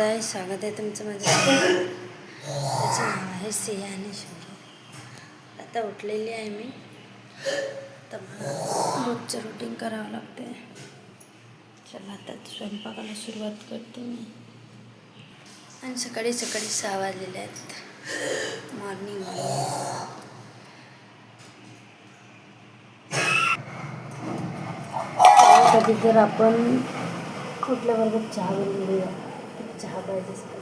आहे स्वागत आहे तुमचं माझं त्याचं नाव आहे सिया आणि शौर्य आता उठलेली आहे मी. तर मला रोजचं रुटीन करावं लागते चला आता स्वयंपाकाला सुरुवात करते मी. आणि सकाळी सकाळी सहा वाजलेले आहेत. मॉर्निंग कधी जर आपण कुठल्या वर्गात चहा बनवूया? तर चहा पाहिजे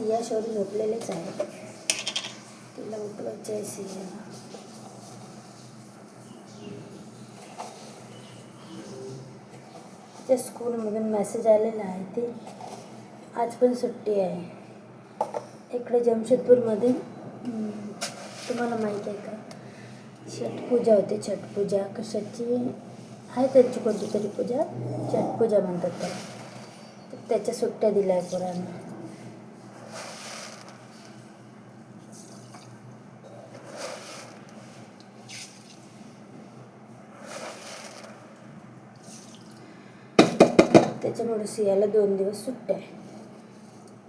सिया शोर झोपलेलेच आहे तिला उठवायचं आहे सियाला तिच्या स्कूलमधून मेसेज आलेला आहे ते. आज पण सुट्टी आहे. इकडे जमशेदपूरमध्ये तुम्हाला माहीत आहे का? छटपूजा होते छटपूजा कशाची? आहे त्यांची कोणती तरी पूजा? छटपूजा म्हणतात त्याला. तर त्याच्या सुट्ट्या दिल्या आहे पोरांना. त्याच्यामुळे सियाला दोन दिवस सुट्ट्या आहे.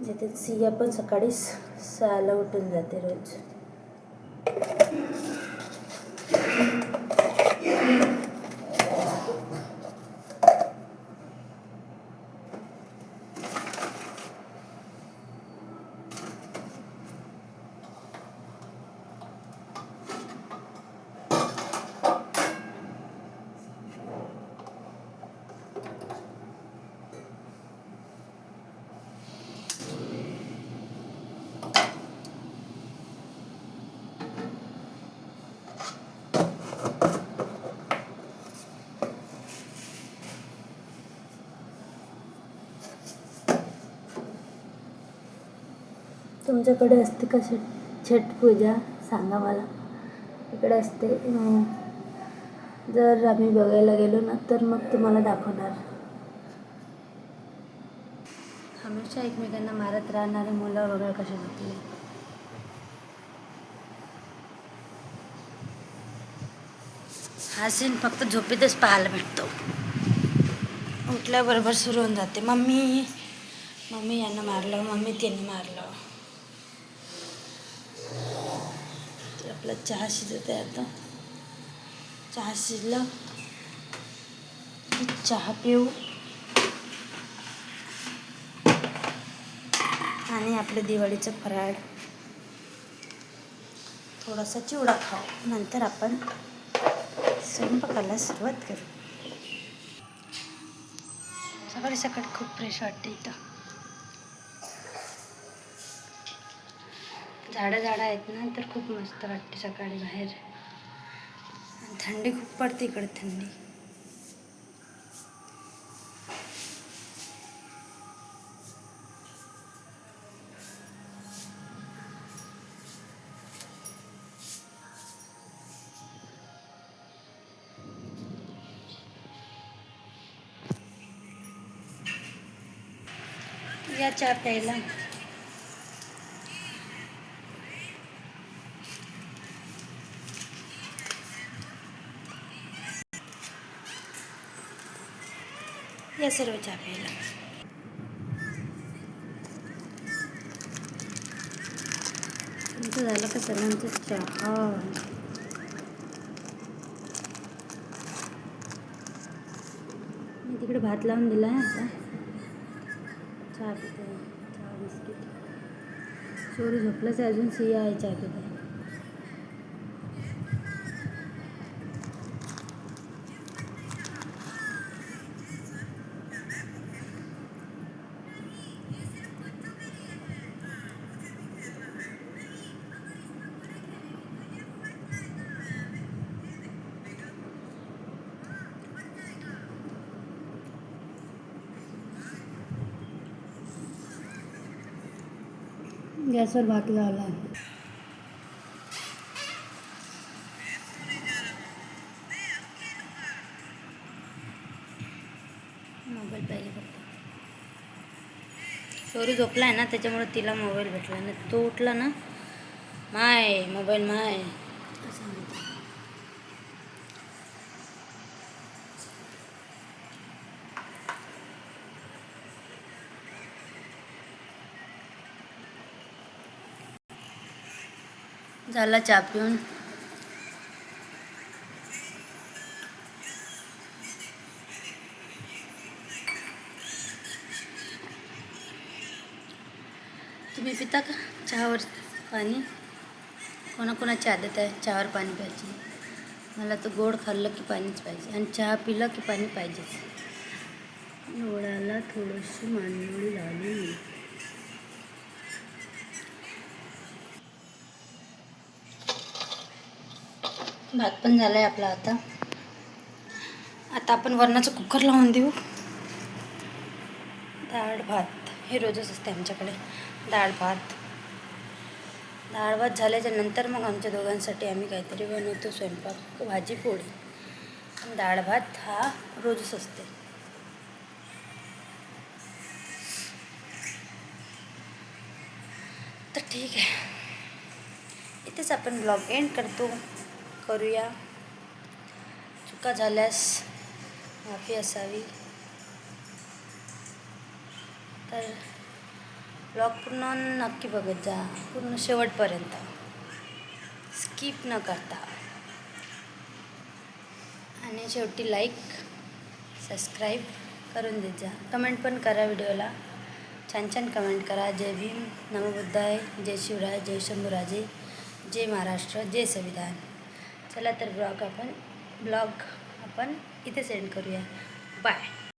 म्हणजे सिया पण सकाळीच सहाला उठून जाते रोज. तुमच्याकडे असते का छट पूजा? सांगा मला. इकडे असते. जर आम्ही बघायला गेलो ना तर मग तुम्हाला दाखवणार. हमेशा एकमेकांना मारत राहणारे मुलं वगैरे कसे होते? हा सीन फक्त झोपेतच पाहायला भेटतो. उठल्याबरोबर सुरू होऊन जाते. मम्मी मम्मी यांना मारलं मम्मी त्यांनी मारलं. आपला चहा शिजत आहे आता. चहा शिजला. चहा पिऊ. आणि आपलं दिवाळीचं फराळ. थोडासा चिवडा खाऊ. नंतर आपण स्वयंपाकाला सुरुवात करू. सकाळी सकाळी खूप फ्रेश वाटते इथं. झाडं झाडं आहेत ना तर खूप मस्त वाटते सकाळी बाहेर. आणि थंडी खूप पडते इकडे थंडी. या चहा प्यायला. या सर्व चहा प्यायला तुमचं झालं का सर्वांचं चहा? मी तिकडे भात लावून दिला आहे आता. चहा पितो चहा बिस्किट. चोरू झोपलंच आहे अजून सिया आहे चहा पिते गॅसवर भात लावला मोबाईल पाहिजे फक्त. सोरी झोपला आहे ना त्याच्यामुळे तिला मोबाईल भेटला. ना तो उठला ना माय मोबाईल माय. असं म्हणतो. झाला चहा पिऊन. तुम्ही पिता का? चहावर पाणी? कोणाकोणाच्या आदत आहे चहावर पाणी पाहिजे मला तर गोड खाल्लं की पाणीच पाहिजे आणि चहा पिलं की पाणी पाहिजेच. डोळ्याला थोडीशी मांडोळी लावली भात पण झाला आहे आपला आता. आता आपण वरणाचं कुकर लावून देऊ. डाळ भात हे रोजच असते आमच्याकडे. डाळ भात. डाळ भात झाल्याच्यानंतर मग आमच्या दोघांसाठी आम्ही काहीतरी बनवतो स्वयंपाक भाजी पोळी. पण डाळ भात हा रोजच असते. तर ठीक आहे. इथेच आपण ब्लॉग एंड करतो. करूया. चुका झाल्यास माफी असावी. तर ब्लॉग पूर्ण नक्की बघत जा. पूर्ण शेवटपर्यंत. स्किप न करता. आणि शेवटी लाईक सबस्क्राईब करून देत जा. कमेंट पण करा व्हिडिओला. छान छान कमेंट करा. जय भीम. नमबुद्धाय जय शिवराय. जय शंभूराजे. जय महाराष्ट्र. जय संविधान. चला तर ब्लॉग आपण ब्लॉग आपण इथे सेंड करूया. बाय.